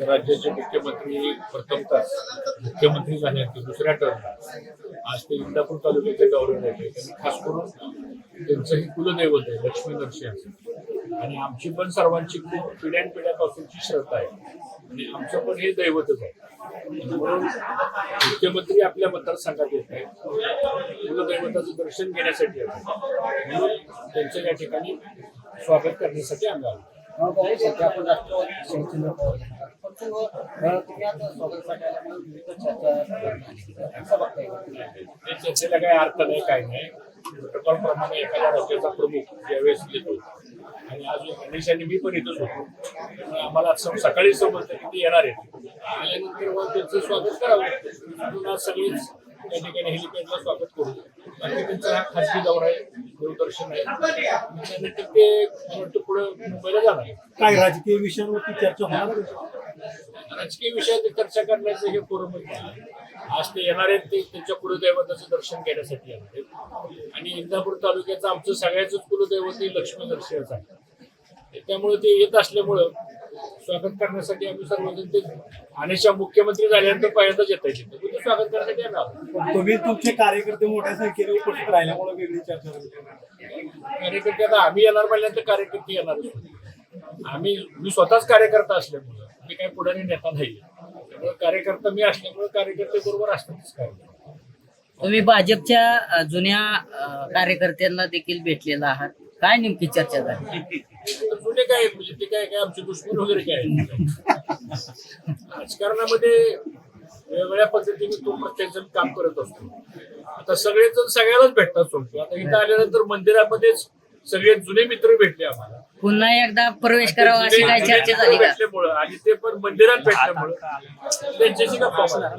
राज्याचे मुख्यमंत्री प्रथमतः मुख्यमंत्री झाल्यानंतर दुसऱ्या टर्मला आज ते इंदापूर तालुक्याचे गौरव येते त्यांनी खास करून त्यांचं ही कुलदैवत आहे लक्ष्मी नरसिंह आणि आमची पण सर्वांची खूप पिढ्यान पिढ्यापासूनची श्रद्धा आहे. आणि आमचं पण हे दैवतच आहे. म्हणून मुख्यमंत्री आपल्या मतदारसंघात येत आहेत. कुलदैवताचं दर्शन घेण्यासाठी येतात म्हणून त्यांचं या ठिकाणी स्वागत करण्यासाठी आम्ही आलो. सध्या आपण चर्चेला काही अर्थ नाही काय नाही. प्रोटोकॉल प्रमाणे एखाद्या राज्याचा प्रमुख ज्यावेळेस येतो आणि आज गणेश आणि मी पण इथंच होतो. त्यामुळे आम्हाला आज सकाळी समजतं की ते येणार आहेत. आल्यानंतर मग त्यांचं स्वागत करावं. म्हणून आज सगळेच त्या ठिकाणी हेलिपॅडला स्वागत करू. बाकी त्यांचा हा खासगी दौरा आहे देवदर्शन आहे. त्यानंतर ते वाटतं पुढे मुंबईला जाणार काय राजकीय विषयांवरती चर्चा होणार? राजकीय विषयात चर्चा करण्याचं हे फोरमच नाही आज ते येणार आहेत ते त्यांच्या कुलदैवताचं दर्शन घेण्यासाठी येणार आहेत. आणि इंदापूर तालुक्याचं आमचं सगळ्याच कुलदैवत हे लक्ष्मी नरसिंहच आहे. त्यामुळे ते येत असल्यामुळं स्वागत करण्यासाठी आम्ही सर्वजण ते आणीच्या मुख्यमंत्री झाल्यानंतर पहिल्यांदाच येत आहे स्वागत करण्यासाठी पण तुम्ही तुमचे कार्यकर्ते मोठ्या संख्येने उपस्थित राहिल्यामुळे वेगळी चर्चा झाली. कार्यकर्ते आता आम्ही येणार म्हणल्यानंतर कार्यकर्ते येणार आम्ही मी स्वतःच कार्यकर्ता असल्यामुळं मी काही पुढारी नेता नाही. त्यामुळे कार्यकर्ता मी असल्यामुळे कार्यकर्ते बरोबर असतातच काय तुम्ही भाजपच्या जुन्या कार्यकर्त्यांना देखील भेटलेला आहात. काय नेमकी चर्चा झाली? काय म्हणजे ते काय काय आमचे दुश्मन वगैरे काय. राजकारणामध्ये वेगवेगळ्या पद्धतीने तो प्रत्येक जण काम करत असतो आता सगळेच जण सगळ्यालाच भेटतात सोडतो आता इथं आल्यानंतर मंदिरामध्येच सगळे जुने मित्र भेटले आम्हाला पुन्हा एकदा प्रवेश करावा अशी काय चर्चा झाली का भेटल्यामुळं आणि ते पण मंदिरात भेटल्यामुळं त्यांच्याशी गप्पा मारल्या.